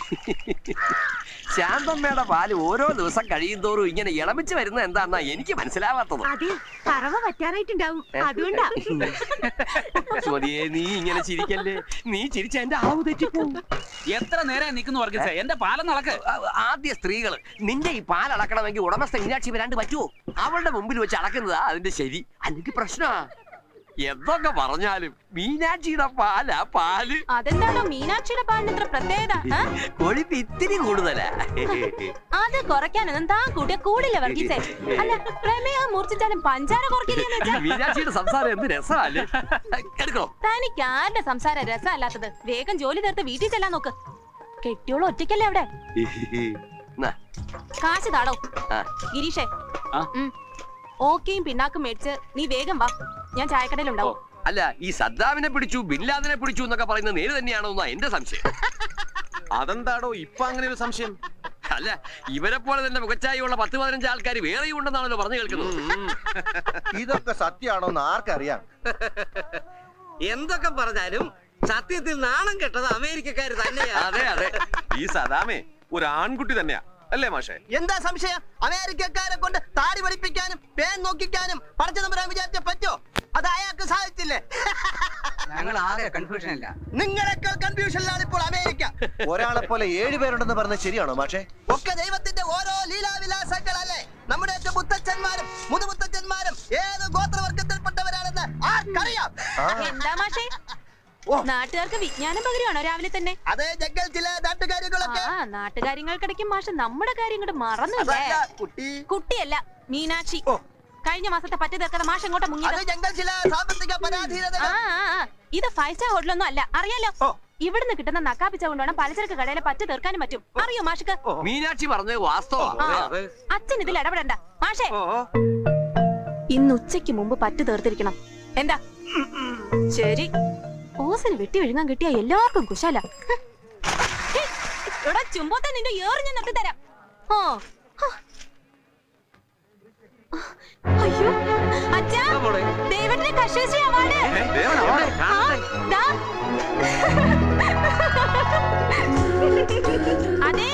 ശാന്തമ്മയുടെ പാൽ ഓരോ ദിവസം കഴിയും തോറും ഇങ്ങനെ ഇളമിച്ച് വരുന്നത് എന്താന്നാ എനിക്ക് മനസ്സിലാവാത്തത്. അതെ പറവ പറ്റാനായിട്ടുണ്ടാവും അതുകൊണ്ടാ. സുമതിയെ നീ ഇങ്ങനെ ചിരിക്കല്ലേ? നീ ചിരിച്ച എന്റെ ആവു തെറ്റിപ്പോവും. എത്ര നേരം നിൽക്കുന്നു വർഗീസേ? എന്റെ പാലം നടക്ക് ആദ്യ സ്ത്രീകൾ നിന്റെ ഈ പാൽ അളക്കണമെങ്കിൽ ഉടമസ്ഥ മീനാക്ഷി വരാണ്ട് പറ്റുമോ അവളുടെ മുമ്പിൽ വെച്ച് അളക്കുന്നതാ അതിന്റെ ശരി. അല്ലെങ്കിൽ പ്രശ്നമാ. എന്തൊക്കെ പറഞ്ഞാലും മീനാക്ഷിയുടെ പാലാ പാൽ. അതെന്താണോ മീനാക്ഷിയുടെ പാലിന് ഇത്ര പ്രത്യേകത? കൊഴുപ്പ് ഇത്തിരി കൂടുതലാ. അത് കുറയ്ക്കാനൊന്നും താൻ കൂട്ടിയ കൂടില്ല വർഗീസേ. അല്ല പ്രമേഹം മൂർച്ഛിച്ചാലും പഞ്ചാര കുറയ്ക്കില്ലെന്ന് വെച്ചാ? മീനാക്ഷിയുടെ സംസാരം എന്ത് രസമല്ലേ എടുക്കണോ തനിക്ക് ആരുടെ സംസാരം രസമല്ലാത്തത്? വേഗം ജോലി തീർത്ത് വീട്ടിൽ ചെല്ലാൻ നോക്ക്. കെട്ടിയോളം ഒറ്റയ്ക്കല്ലേ അവിടെ? കാശ് താടോ. ഗിരീഷേ. ഓക്കെയും പിന്നാക്കും മേടിച്ച് നീ വേഗം വാ. ഞാൻ ചായക്കടയിൽ ചായക്കടയിലുണ്ടാവും അല്ല ഈ സദ്ദാമിനെ പിടിച്ചു ബിൻലാദിനെ പിടിച്ചു എന്നൊക്കെ പറയുന്നത് നേര് തന്നെയാണോ എന്നാ എന്റെ സംശയം. അതെന്താടോ ഇപ്പൊ അങ്ങനെ ഒരു സംശയം? അല്ല ഇവരെ പോലെ തന്നെ മുഖച്ചായുള്ള പത്ത് പതിനഞ്ച് ആൾക്കാർ വേറെയും ഉണ്ടെന്നാണല്ലോ പറഞ്ഞു കേൾക്കുന്നത്. ഇതൊക്കെ സത്യമാണോ എന്ന് ആർക്കറിയാം? എന്തൊക്കെ പറഞ്ഞാലും സത്യത്തിൽ നാണം കെട്ടത് അമേരിക്കക്കാർ തന്നെയാ. അതെ അതെ. ഈ സദാമേ ഒരു ആൺകുട്ടി തന്നെയാ. അല്ലേ മാഷെ? എന്താ സംശയം? അമേരിക്കക്കാരെ കൊണ്ട് താടി പഠിപ്പിക്കാനും പേൻ നോക്കിക്കാനും പഠിച്ചു നമ്പരാൻ വിചാരിച്ച പറ്റോ? അത് അയാൾക്ക് സാധിച്ചില്ലേ? ഞങ്ങൾ ആകെ കൺഫ്യൂഷൻ ഇല്ല. നിങ്ങളെക്കാൾ കൺഫ്യൂഷനിലാണ് ഇപ്പോൾ അമേരിക്ക. ഒരാളെ പോലെ ഏഴ് പേരുണ്ടെന്ന് പറഞ്ഞത് ശരിയാണോ മാഷേ? ഒക്കെ ദൈവത്തിന്റെ ഓരോ ലീലാവിലാസങ്ങളല്ലേ? നമ്മുടെ മുത്തച്ഛന്മാരും മുതുമുത്തച്ഛന്മാരും ഏത് ഗോത്രവർഗത്തിൽപ്പെട്ടവരാണെന്ന് ആർക്കറിയാം? എന്താ മാഷേ. നാട്ടുകാർക്ക് വിജ്ഞാനം പകരുവാണോ രാവിലെ തന്നെ? അതേ ചില ആ നാട്ടുകാര്യങ്ങൾക്കിടയ്ക്ക് മാഷ നമ്മുടെ കാര്യം കൂടെ മറന്നില്ലേ കുട്ടി. കുട്ടിയല്ല മീനാക്ഷി. ഓ. കഴിഞ്ഞ മാസത്തെ പറ്റി തീർക്കാതെ മാഷ് എങ്ങോട്ട് മുങ്ങി. ഇത് ഫൈവ് സ്റ്റാർ ഹോട്ടലൊന്നും അല്ല. അറിയാലോ. ഇവിടുന്ന് കിട്ടുന്ന നക്കാപ്പിച്ച കൊണ്ടാണ് പലചരക്ക് കടയിലെ പറ്റി തീർക്കാനും പറ്റും. അറിയോ മാഷക്ക്? മീനാക്ഷി പറഞ്ഞത് വാസ്തവമാണ്. അച്ഛൻ ഇതിൽ ഇടപെടണ്ട. മാഷേ. ഇന്ന് ഉച്ചയ്ക്ക് മുമ്പ് പറ്റു തീർത്തിരിക്കണം. എന്താ? ശരി. ഓസിന് വെട്ടി വിഴുങ്ങാൻ കിട്ടിയ എല്ലാവർക്കും കുശാല. ഇവിടെ ചുമ്പോത്തെ നിന്റെ ഏറ് ഞാൻ നിർത്തി തരാം. ഓ അയ്യോ. അച്ഛാ ദേവന്റെ അവാർഡ്. അതെ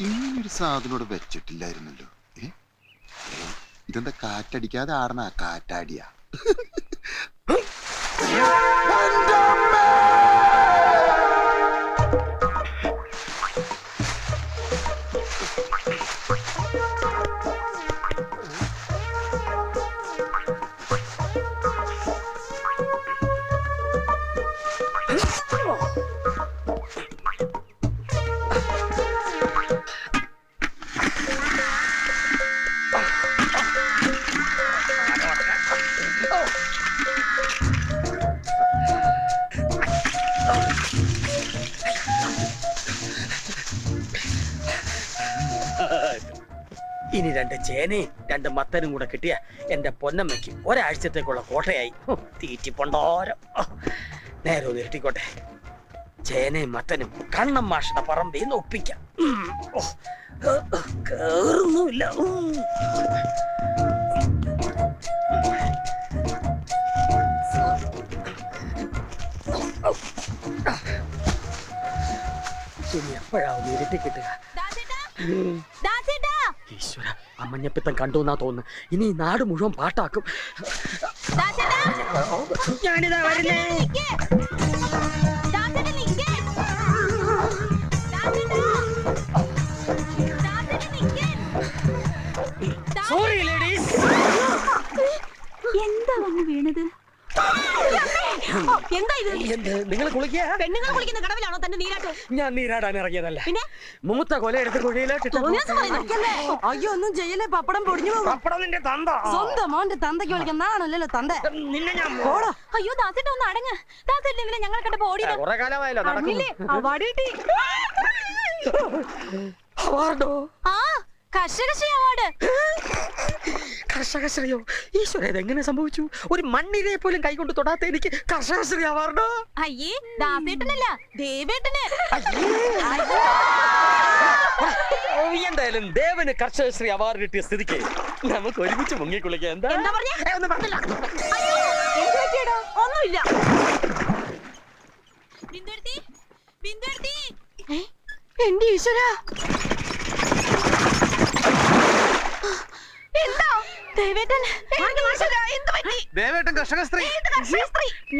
ഇങ്ങനൊരു സാധനോട് വെച്ചിട്ടില്ലായിരുന്നല്ലോ. ഇതെന്താ കാറ്റടിക്കാതെ ആടണ കാറ്റാടിയ? Thank രണ്ട് ചേനയും രണ്ട് മത്തനും കൂടെ കിട്ടിയ എന്റെ പൊന്നമ്മയ്ക്ക് ഒരാഴ്ചത്തേക്കുള്ള കോട്ടയായി. തീറ്റിപ്പൊണ്ടോരം നേരെ ഒന്ന് ഇരട്ടിക്കോട്ടെ. ചേനയും മത്തനും കണ്ണം മാഷണ പറമ്പിൽ നിന്ന് ഒപ്പിക്കാം. കേറുന്നുമില്ല. ഇനി എപ്പോഴാ ഒന്ന് ഇരുട്ടി കിട്ടുക ദാസേട്ടാ, ദാസേട്ടാ. മഞ്ഞപ്പിത്തം അമ്മഞ്ഞപ്പിത്തം കണ്ടു എന്നാ തോന്നുന്നു ഇനി നാട് മുഴുവൻ പാട്ടാക്കും. ഞാനിതാ വരുന്നേ സോറി ലേഡീസ് എന്താ വന്ന് വീണത് എന്താ ഇത്? നിങ്ങൾ കുളിക്കുക പെണ്ണുങ്ങൾ കുളിക്കുന്ന കടവിലാണോ തന്റെ നീരാട്ട്? ഞാൻ നീരാടാൻ ഇറങ്ങിയതല്ല. പിന്നെ? മൂത്ത കൊല എടുത്ത് പറയുന്നു. അയ്യോ ഒന്നും ചെയ്യലേ പപ്പടം പൊടിഞ്ഞു പോകും പപ്പടം നിന്റെ തന്ത? സ്വന്തം മോന്റെ തന്തയ്ക്ക് വിളിക്കുന്നതാണല്ലോ തന്ത. നിന്നെ ഞാൻ ഓടാ. അയ്യോ ദാസിട്ട് ഒന്ന് അടങ്ങ്. ദാസിട്ടില്ലെങ്കിലും ഞങ്ങൾ കണ്ടപ്പോ ഓടിയത്. കുറെ കാലമായല്ലോ നടക്കുന്നു. അവാർഡ് അവാർഡോ? ആ കർഷകശ്രീ അവാർഡ്. കർഷകശ്രീയോ? ഈശ്വര എങ്ങനെ സംഭവിച്ചു? ഒരു മണ്ണിരയെ പോലും കൈകൊണ്ട് തൊടാത്ത എനിക്ക് കർഷകശ്രീ ആവാറുണ്ടോ അയ്യേ ദാസേട്ടനല്ല ദേവേട്ടന്. എന്തായാലും ദേവന് കർഷകശ്രീ അവാർഡ് കിട്ടിയ സ്ഥിതിക്ക് നമുക്ക് ഒരുമിച്ച് മുങ്ങിക്കുളിക്കാം. എന്താ? എന്താ പറഞ്ഞേ? ഏ, ഒന്നും പറഞ്ഞില്ല. അയ്യോ എന്ത് പറ്റിയെടോ? ഒന്നുമില്ല. എന്റെ ഈശ്വര. ദേവേട്ടൻ എന്ത് പറ്റി? ദേവേട്ടൻ കർഷക സ്ത്രീ.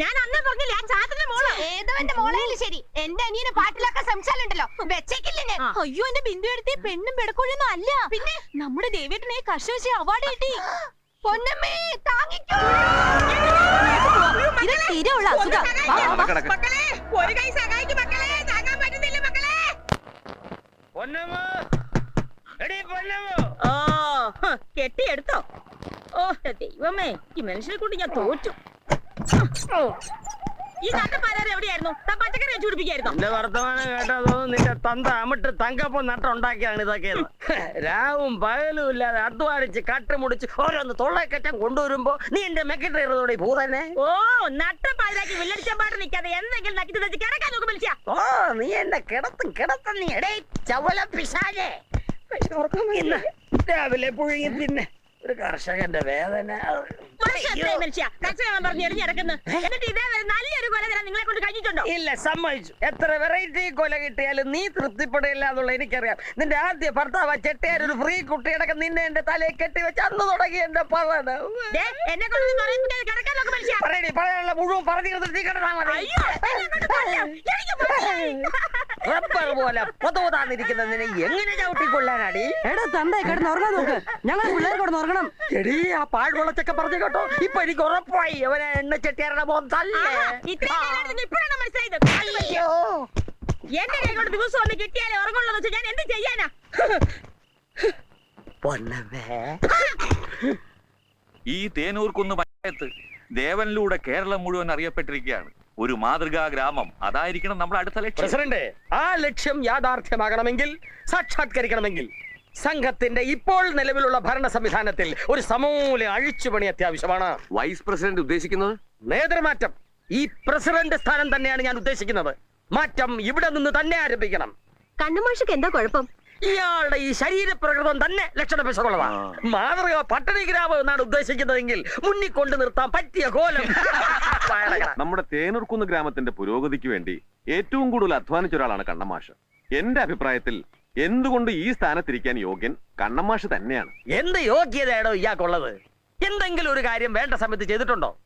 ഞാൻ അന്ന് പറഞ്ഞില്ല ആ ചാത്തന്റെ മോൾ. ഏതവന്റെ മോളേലും ശരി. എന്റെ അനിയനെ പാട്ടിലൊക്കെ സംസാരമുണ്ടല്ലോ. വെച്ചേക്കില്ലേ അയ്യോ എന്റെ ബിന്ദു എടുത്തി പെണ്ണും പെടക്കോഴൊന്നും അല്ല. പിന്നെ? നമ്മുടെ ദേവേട്ടനെ കർഷകശ്രീ അവാർഡ് കിട്ടി. പൊന്നമ്മേ താങ്ങിക്കോ. ഇത് സ്ഥിരമുള്ള അസുഖം. മക്കളെ. ഒരു കൈ സഹായിക്കും മക്കളെ. താങ്ങാൻ പറ്റുന്നില്ല മക്കളെ. പൊന്നമ്മോ. എടീ പൊന്നമ്മോ. ഹ്, കെട്ടിയെടുത്തോ. ഓ ദൈവമേ ഈ മനുഷ്യനെ കൊണ്ട് ഞാൻ തോറ്റു. ഈ ഈ നട്ടപ്പാലാറ് എവിടെയായിരുന്നു? പച്ചക്കറി വെച്ച് പിടിപ്പിക്കായിരുന്നോ? എന്റെ വർത്തമാനം കേട്ടതോ? നിന്റെ തന്ത അമിട്ട് തങ്കപ്പം നട്ടുണ്ടാക്കിയാണ് ഇതൊക്കെ. രാവും പകലും ഇല്ലാതെ അധ്വാനിച്ച് കട്ടുമുടിച്ച് ഓരോന്ന് തൊള്ളക്കറ്റം കൊണ്ടുവരുമ്പോ നീ എന്റെ മെക്കിട്ടോടെ ഭൂതനെ ഓ നട്ടപ്പാലാക്കി വില്ലടിച്ചമ്പാട്ട് നിൽക്കാതെ എന്തെങ്കിലും നക്കി വെച്ച് കിടക്കാൻ നോക്കും മനുഷ്യ. ഓ നീ എന്നെ കിടത്തും കിടത്തും നീ. എടേ ചവല പിശാചേ. ഇന്ന്. രാവിലെ പുഴുങ്ങി തിന്നെ. ഒരു കർഷകന്റെ വേദന. ഇല്ല സമ്മതിച്ചു. എത്ര വെറൈറ്റി കൊല കിട്ടിയാലും നീ തൃപ്തിപ്പെടില്ല എന്നുള്ള എനിക്കറിയാം. നിന്റെ ആദ്യ ഭർത്താവ് ചെട്ടിയാർ ഒരു ഫ്രീ കുട്ടിയടക്കം നിന്നെ എന്റെ തലയെ കെട്ടി വെച്ച് അന്ന് തുടങ്ങി എന്റെ മനുഷ്യ. പറയടി പറയാനുള്ള മുഴുവൻ പറഞ്ഞു തീർത്തിട്ട് കിടന്നാ മതി റബ്ബർ പോലെ പൊതുതാന്നിരിക്കുന്ന നിന്നെ എങ്ങനെ ചവിട്ടിക്കൊള്ളാനടി? എടാ തന്തേ കിടന്ന് ഉറങ്ങാൻ നോക്ക്. ഞങ്ങൾ പിള്ളേർ കിടന്ന് ഉറങ്ങണം. എടീ ആ പറഞ്ഞു കേട്ടോ. ഇപ്പൊ എനിക്ക് ഉറപ്പായി. അവനെ എണ്ണ ചെട്ടിയാരുടെ മോൻ തല്ലേ. ആഹാ, ഇത്രയും നേരം ഇരുന്ന് ഇപ്പോഴാണ് മനസ്സിലായത്. അയ്യോ. എന്റെ കൈ കൊണ്ട് ദിവസം ഒന്ന് കിട്ടിയാലേ ഉറങ്ങുള്ളൂ വെച്ച് ഞാൻ എന്ത് ചെയ്യാനാ? ഈ തേനൂർക്കുന്ന് പഞ്ചായത്ത് ദേവനിലൂടെ കേരളം മുഴുവൻ അറിയപ്പെട്ടിരിക്കുകയാണ്. ഒരു മാതൃകാ ഗ്രാമം. അതായിരിക്കണം നമ്മുടെ അടുത്ത ലക്ഷ്യം. പ്രസിഡന്റ് ആ ലക്ഷ്യം യാഥാർത്ഥ്യമാകണമെങ്കിൽ സാക്ഷാത്കരിക്കണമെങ്കിൽ സംഘത്തിന്റെ ഇപ്പോൾ നിലവിലുള്ള ഭരണ സംവിധാനത്തിൽ ഒരു സമൂല അഴിച്ചുപണി അത്യാവശ്യമാണ്. വൈസ് പ്രസിഡന്റ് ഉദ്ദേശിക്കുന്നത്? നേതൃമാറ്റം ഈ പ്രസിഡന്റ് സ്ഥാനം തന്നെയാണ് ഞാൻ ഉദ്ദേശിക്കുന്നത്. മാറ്റം ഇവിടെ നിന്ന് തന്നെ ആരംഭിക്കണം. കണ്ണുമാഷക്ക് എന്താ കുഴപ്പം? ഇയാളുടെ ഈ ശരീരപ്രകൃതം തന്നെ ലക്ഷണ പിശകുള്ളതാണ് മാതൃക പട്ടണി ഗ്രാമം എന്നാണ് ഉദ്ദേശിക്കുന്നതെങ്കിൽ മുന്നിൽ കൊണ്ടു നിർത്താൻ പറ്റിയ കോലം. നമ്മുടെ തേനൂർക്കുന്ന് ഗ്രാമത്തിന്റെ പുരോഗതിക്ക് വേണ്ടി ഏറ്റവും കൂടുതൽ അധ്വാനിച്ച ഒരാളാണ് കണ്ണമാഷ്. എന്റെ അഭിപ്രായത്തിൽ എന്തുകൊണ്ട് ഈ സ്ഥാനത്തിരിക്കാൻ യോഗ്യൻ കണ്ണമാഷ് തന്നെയാണ്? എന്ത് യോഗ്യതയാണോ ഇയാൾക്കുള്ളത്? എന്തെങ്കിലും ഒരു കാര്യം വേണ്ട സമയത്ത് ചെയ്തിട്ടുണ്ടോ?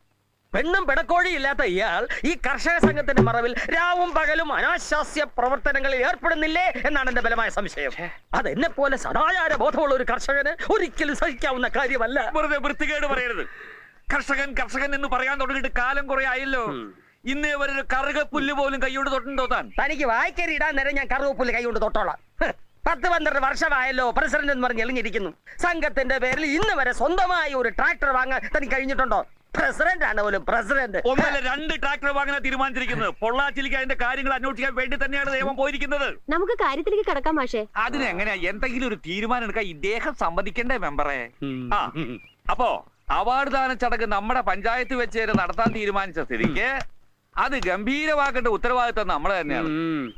പെണ്ണും പെടക്കോഴി ഇല്ലാത്ത ഇയാൾ ഈ കർഷക സംഘത്തിന്റെ മറവിൽ രാവും പകലും അനാശാസ്യ പ്രവർത്തനങ്ങളിൽ ഏർപ്പെടുന്നില്ലേ എന്നാണ് എന്റെ ബലമായ സംശയം. അത് എന്നെ പോലെ സദാചാര ബോധമുള്ള ഒരു കർഷകന് ഒരിക്കലും സഹിക്കാവുന്ന കാര്യമല്ല. വെറുതെ വൃത്തികേട് പറയരുത്. കർഷകൻ കർഷകൻ എന്ന് പറയാൻ തുടങ്ങിയിട്ട് കാലം കുറെ ആയല്ലോ. ഇന്നേ വരെ ഒരു കറുകപ്പുല്ല് പോലും കൈയോട് തൊട്ടുണ്ടോ താൻ? തനിക്ക് വായിക്കരി ഇടാൻ നേരം ഞാൻ കറുവപ്പുല്ല് കൈകൊണ്ട് തൊട്ടോളാം. പത്ത് പന്ത്രണ്ട് വർഷമായല്ലോ പ്രസിഡന്റ് എന്ന് പറഞ്ഞ് എളിഞ്ഞിരിക്കുന്നു സംഘത്തിന്റെ പേരിൽ ഇന്ന് വരെ സ്വന്തമായി ഒരു ട്രാക്ടർ വാങ്ങാൻ തനിക്ക് കഴിഞ്ഞിട്ടുണ്ടോ? പ്രസിഡന്റ് ആണ് പോലും പ്രസിഡന്റ്. ഒന്നല്ല രണ്ട് ട്രാക്ടർ വാങ്ങാൻ തീരുമാനിച്ചിരിക്കുന്നത്. പൊള്ളാച്ചിലേക്ക് അതിന്റെ കാര്യങ്ങൾ അന്വേഷിക്കാൻ വേണ്ടി തന്നെയാണ് നിയമം പോയിരിക്കുന്നത്. നമുക്ക് കാര്യത്തിലേക്ക് കടക്കാം മാഷേ. അതിനെങ്ങനെയാ എന്തെങ്കിലും ഒരു തീരുമാനം എടുക്കാൻ ഇദ്ദേഹം സമ്മതിക്കണ്ടേ മെമ്പറെ? ആ അപ്പോ അവാർഡ് ദാന ചടങ്ങ് നമ്മുടെ പഞ്ചായത്ത് വെച്ച് നടത്താൻ തീരുമാനിച്ച സ്ഥിതിക്ക് അത് ഗംഭീരമാക്കേണ്ട ഉത്തരവാദിത്വം നമ്മൾ തന്നെയാണ്.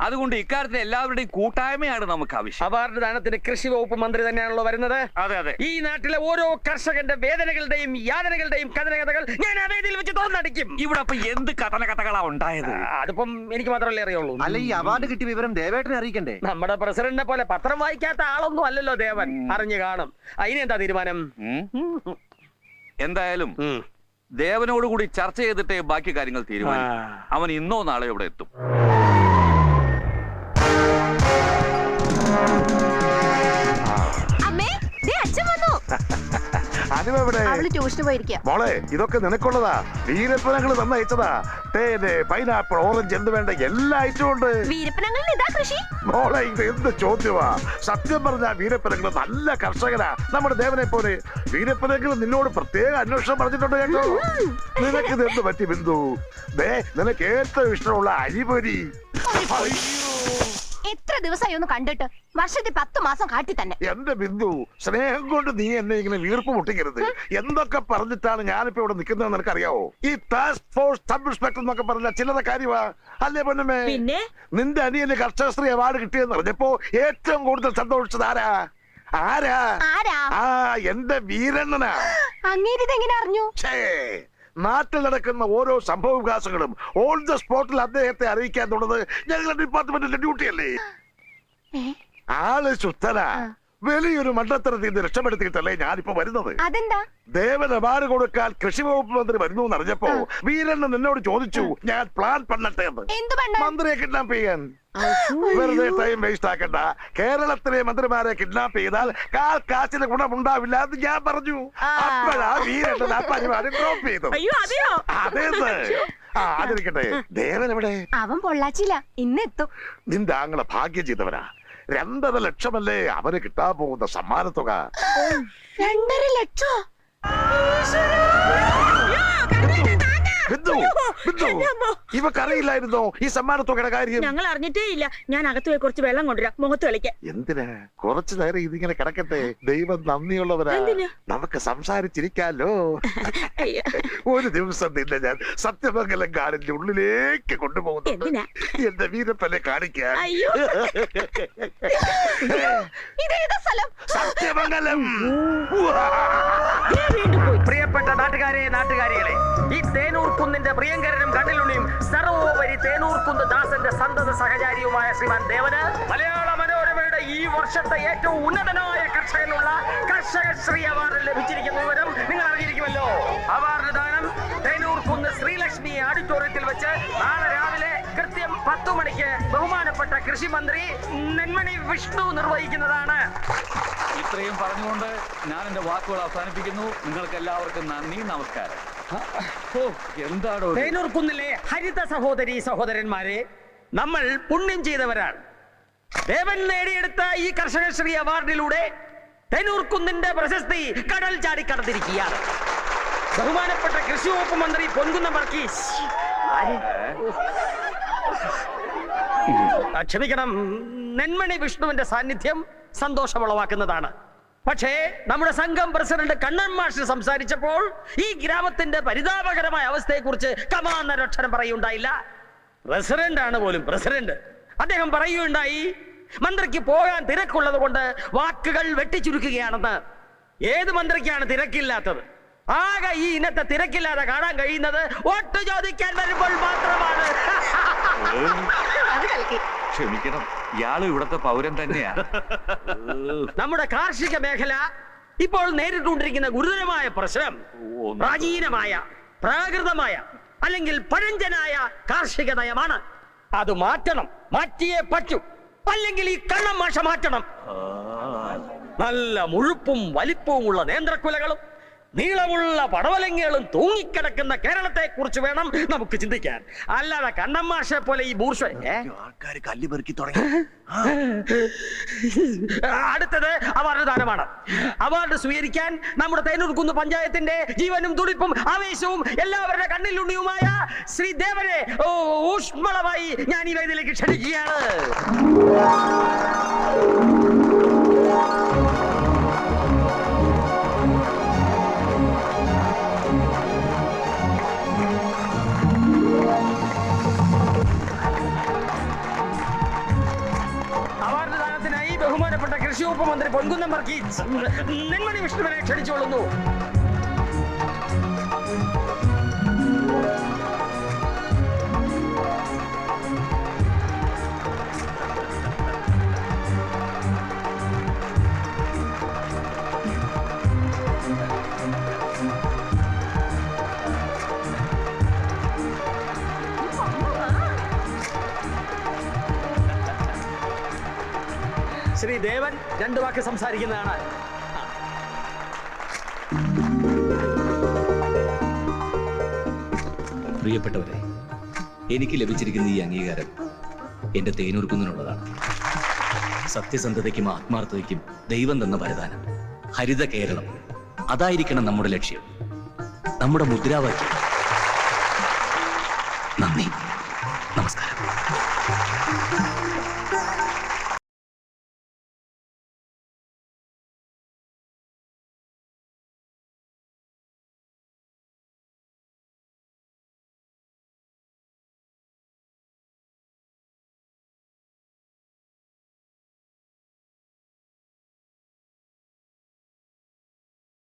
അതുകൊണ്ട് ഇക്കാര്യത്തിൽ എല്ലാവരുടെയും കൂട്ടായ്മയാണ് നമുക്ക് ആവശ്യം. അവാർഡ് ദാനത്തിന് കൃഷി വകുപ്പ് മന്ത്രി തന്നെയാണല്ലോ വരുന്നത്. അതെ അതെ. ഈ നാട്ടിലെ ഓരോ കർഷകന്റെ വേദനകളുടെയും യാതനകളുടെയും കഥനകഥകൾ ഞാൻ ആ വേദിയിൽ വെച്ച് തോന്നടിക്കും. ഇവിടെ അപ്പൊ എന്ത് കഥന കഥകളാ ഉണ്ടായത് അതിപ്പം എനിക്ക് മാത്രമല്ലേ അറിയുള്ളൂ. അല്ല ഈ അവാർഡ് കിട്ടിയ വിവരം ദേവേട്ടനെ അറിയിക്കണ്ടേ? നമ്മുടെ പ്രസിഡന്റിനെ പോലെ പത്രം വായിക്കാത്ത ആളൊന്നും അല്ലല്ലോ ദേവൻ. അറിഞ്ഞു കാണും. അതിനെന്താ തീരുമാനം? എന്തായാലും ദേവനോട് കൂടി ചർച്ച ചെയ്തിട്ടേ ബാക്കി കാര്യങ്ങൾ തീരുമാനിക്കും അവൻ ഇന്നോ നാളെ ഇവിടെ എത്തും. അമ്മേ ദേ അച്ഛൻ വന്നു. അനുവെവിടെ അവൾ ട്യൂഷന് പോയിരിക്കുക മോളെ ഇതൊക്കെ നിനക്കുള്ളതാ. വീരപ്പനങ്ങൾ തന്നയച്ചതാ. തേന് പൈനാപ്പിൾ ഓറഞ്ച് എന്ത് വേണ്ട എല്ലാ ഐറ്റവും ഉണ്ട്. വീരപ്പനങ്ങളിൽ ഇതാ കൃഷി? മോളെ ഇത് എന്ത് ചോദ്യമാ? സത്യം പറഞ്ഞ വീരപ്പനങ്ങൾ നല്ല കർഷകനാ നമ്മുടെ ദേവനെ പോലെ വീരപ്പനങ്ങൾ നിന്നോട് പ്രത്യേക അന്വേഷണം പറഞ്ഞിട്ടുണ്ട് കേട്ടോ. നിനക്ക് ഇത് എന്ത് പറ്റി ബിന്ദു? ദേ നിനക്ക് ഏറ്റവും ഇഷ്ടമുള്ള അരിപൊരി. അയ്യോ. എത്ര ദിവസമായി ഒന്ന് കണ്ടിട്ട്? വർഷത്തിൽ പത്ത് മാസം കാട്ടി തന്നെ. എന്റെ ബിന്ദു സ്നേഹം കൊണ്ട് നീ എന്നെ ഇങ്ങനെ വീർപ്പ് മുട്ടിക്കരുത്. എന്തൊക്കെ പറഞ്ഞിട്ടാണ് ഞാനിപ്പോ ഇവിടെ നിൽക്കുന്നതെന്ന് നിനക്കറിയാവോ? ഈ ടാസ്ക് ഫോഴ്സ് സബ് ഇൻസ്പെക്ടർ എന്നൊക്കെ പറഞ്ഞ ചിലത കാര്യമാ. അല്ലേ പൊന്നമ്മേ? പിന്നെ? നിന്റെ അനിയന് കർഷകശ്രീ അവാർഡ് കിട്ടിയെന്ന് പറഞ്ഞപ്പോ ഏറ്റവും കൂടുതൽ സന്തോഷിച്ചത് ആരാ? ആരാ? ആരാ? ആ എന്റെ വീരണ്ണനാ. അങ്ങേരിതെങ്ങനെ അറിഞ്ഞു? ഛേ നാട്ടിൽ നടക്കുന്ന ഓരോ സംഭവ വികാസങ്ങളും ഓൺ ദ സ്പോട്ടിൽ അദ്ദേഹത്തെ അറിയിക്കാൻ തുടങ്ങുന്നത് ഞങ്ങളുടെ ഡിപ്പാർട്ട്മെന്റിന്റെ ഡ്യൂട്ടിയല്ലേ? ആൾ ശുദ്ധനാ. വലിയൊരു മണ്ടത്തരത്തിൽ നിന്ന് രക്ഷപ്പെടുത്തിയിട്ടല്ലേ ഞാനിപ്പോ വരുന്നത്? അതെന്താ? ദേവൻ അവാർഡ് കൊടുക്കാൻ കൃഷി വകുപ്പ് മന്ത്രി വരുന്നു എന്നറിഞ്ഞപ്പോ വീരണ്ണൻ എന്നോട് ചോദിച്ചു ഞാൻ പ്ലാൻ പണ്ണട്ടെ എന്ന്. മന്ത്രിയെ കിഡ്നാപ്പ് ചെയ്യാൻ. വെറുതെ ടൈം വേസ്റ്റ് ആക്കണ്ട. കേരളത്തിലെ മന്ത്രിമാരെ കിഡ്നാപ്പ് ചെയ്താൽ കാൽ കാശിന് ഗുണമുണ്ടാവില്ല എന്ന് ഞാൻ പറഞ്ഞു. അപ്പോഴാ വീരണ്ണൻ ആ പരിപാടി ഡ്രോപ്പ് ചെയ്തു അതെ ആ അതിരിക്കട്ടെ. ദേവൻ എവിടെ? അവൻ പൊള്ളാച്ചില്ല ഇന്നെത്തും നിന്റെ ആങ്ങളെ ഭാഗ്യം ചെയ്തവരാ രണ്ടര ലക്ഷമല്ലേ? അവന് കിട്ടാൻ പോകുന്ന സമ്മാനത്തുക. രണ്ടര ലക്ഷോ? ബിന്ദു ബിന്ദു ഇവക്കറിയില്ലായിരുന്നോ? ഈ സമ്മാനത്തുകയുടെ കാര്യം. ഞങ്ങൾ അറിഞ്ഞിട്ടേ ഇല്ല. ഞാൻ അകത്ത് പോയി കുറച്ച് വെള്ളം കൊണ്ടുവരാം. മുഖത്ത് കളിക്കാൻ എന്തിനാ? കുറച്ചു നേരം ഇതിങ്ങനെ കിടക്കട്ടെ. ദൈവം നന്ദിയുള്ളവരാ? നമുക്ക് സംസാരിച്ചിരിക്കാലോ. ഒരു ദിവസം നിന്നെ ഞാൻ സത്യമംഗലം കാടിന്റെ ഉള്ളിലേക്ക് കൊണ്ടുപോകുന്നു എന്റെ വീരപ്പനെ കാണിക്കാൻ സത്യമംഗലം. പ്രിയപ്പെട്ട നാട്ടുകാരെ നാട്ടുകാരികളെ ഈ തേനൂർ കുന്നിന്റെ പ്രിയങ്കരനും കണ്ണിലുണിയും സർവോപരി തേനൂർക്കുന്ന് ദാസന്റെ സന്തത സഹചാരിയുമായ ശ്രീമാൻ ദേവന്. മലയാള മനോരമയുടെ ഈ വർഷത്തെ ഏറ്റവും ഉന്നതനായ കർഷകനുള്ള കർഷക ശ്രീ അവാർഡ് ലഭിച്ചിരിക്കുന്ന വിവരം നിങ്ങൾ അറിഞ്ഞിരിക്കുമല്ലോ. അവാർഡ് ദാനം തേനൂർക്കുന്ന് ശ്രീലക്ഷ്മി ഓഡിറ്റോറിയത്തിൽ വെച്ച് നാളെ രാവിലെ കൃത്യം പത്തു മണിക്ക് ബഹുമാനപ്പെട്ട കൃഷി മന്ത്രി നെന്മണി വിഷ്ണു നിർവഹിക്കുന്നതാണ്. ഇത്രയും പറഞ്ഞുകൊണ്ട് ഞാൻ എന്റെ വാക്കുകൾ അവസാനിപ്പിക്കുന്നു. നിങ്ങൾക്ക് എല്ലാവർക്കും നന്ദി നമസ്കാരം. എന്താണോ ഹരിത സഹോദരി സഹോദരന്മാരെ നമ്മൾ പുണ്യം ചെയ്തവരാണ്. ദേവൻ നേടിയെടുത്ത ഈ കർഷകശ്രീ അവാർഡിലൂടെ തേനൂർകുന്നിന്റെ പ്രശസ്തി കടൽ ചാടി കടന്നിരിക്കുകയാണ്. ബഹുമാനപ്പെട്ട കൃഷി വകുപ്പ് മന്ത്രി പൊൻകുന്നം വർഗീസ്. ക്ഷമിക്കണം. നെന്മണി വിഷ്ണുവിന്റെ സാന്നിധ്യം സന്തോഷമുളവാക്കുന്നതാണ്. പക്ഷേ നമ്മുടെ സംഘം പ്രസിഡന്റ് കണ്ണൻ മാഷ് സംസാരിച്ചപ്പോൾ ഈ ഗ്രാമത്തിന്റെ പരിതാപകരമായ അവസ്ഥയെക്കുറിച്ച് കമാന്നരക്ഷരം പറയുണ്ടായില്ല പ്രസിഡന്റ് ആണ് പോലും പ്രസിഡന്റ്. അദ്ദേഹം പറയുകയുണ്ടായി മന്ത്രിക്ക് പോകാൻ തിരക്കുള്ളത് കൊണ്ട് വാക്കുകൾ വെട്ടിച്ചുരുക്കുകയാണെന്ന്. ഏത് മന്ത്രിക്കാണ് തിരക്കില്ലാത്തത്? ആകെ ഈ ഇനത്തെ തിരക്കില്ലാതെ കാണാൻ കഴിയുന്നത് വോട്ട് ചോദിക്കാൻ വരുമ്പോൾ മാത്രമാണ്. അത് കളിക്കി. ക്ഷമിക്കണം. ഇയാളും ഇവിടത്തെ പൗരൻ തന്നെയാ. നമ്മുടെ കാർഷിക മേഖല ഇപ്പോൾ നേരിട്ടുകൊണ്ടിരിക്കുന്ന ഗുരുതരമായ പ്രശ്നം. പ്രാചീനമായ പ്രാകൃതമായ അല്ലെങ്കിൽ പഴഞ്ചനായ കാർഷിക നയമാണ്. അത് മാറ്റണം മാറ്റിയേ പറ്റൂ. അല്ലെങ്കിൽ ഈ കള്ളം മാഷ മാറ്റണം. നല്ല മുഴുപ്പും വലിപ്പവുമുള്ള നേന്ത്രക്കുലകളും നീളമുള്ള പടവലങ്ങകളും തൂങ്ങിക്കിടക്കുന്ന കേരളത്തെ കുറിച്ച് വേണം നമുക്ക് ചിന്തിക്കാൻ. അല്ലാതെ കണ്ണമ്മാഷെ പോലെ ഈ ബൂർഷ ഏ? ആൾക്കാർ കല്ല് പെറുക്കി തുടങ്ങി. അടുത്തത് അവാർഡ് ദാനമാണ് അവാർഡ് സ്വീകരിക്കാൻ നമ്മുടെ തേനൂർക്കുന്ന് പഞ്ചായത്തിന്റെ ജീവനും തുടിപ്പും ആവേശവും എല്ലാവരുടെ കണ്ണിലുണ്ണിയുമായ ശ്രീ ദേവനെ ഊഷ്മളമായി ഞാൻ ഈ വേദിയിലേക്ക് ക്ഷണിക്കുകയാണ്. കൃഷി വകുപ്പ് മന്ത്രി പൊൻകുന്നം വർഗീസ്. നെന്മണി വിഷ്ണുവിനെ ക്ഷണിച്ചുകൊള്ളുന്നു. ശ്രീ ദേവൻ രണ്ടു വാക്ക് സംസാരിക്കുന്നതാണ്. പ്രിയപ്പെട്ടവരെ എനിക്ക് ലഭിച്ചിരിക്കുന്ന ഈ അംഗീകാരം എന്റെ തേനൊരുക്കുന്നതിനുള്ളതാണ് സത്യസന്ധതയ്ക്കും ആത്മാർത്ഥതയ്ക്കും ദൈവം തന്ന വരദാനം. ഹരിത കേരളം. അതായിരിക്കണം നമ്മുടെ ലക്ഷ്യം. നമ്മുടെ മുദ്രാവാക്യം. നന്ദി. നമസ്കാരം.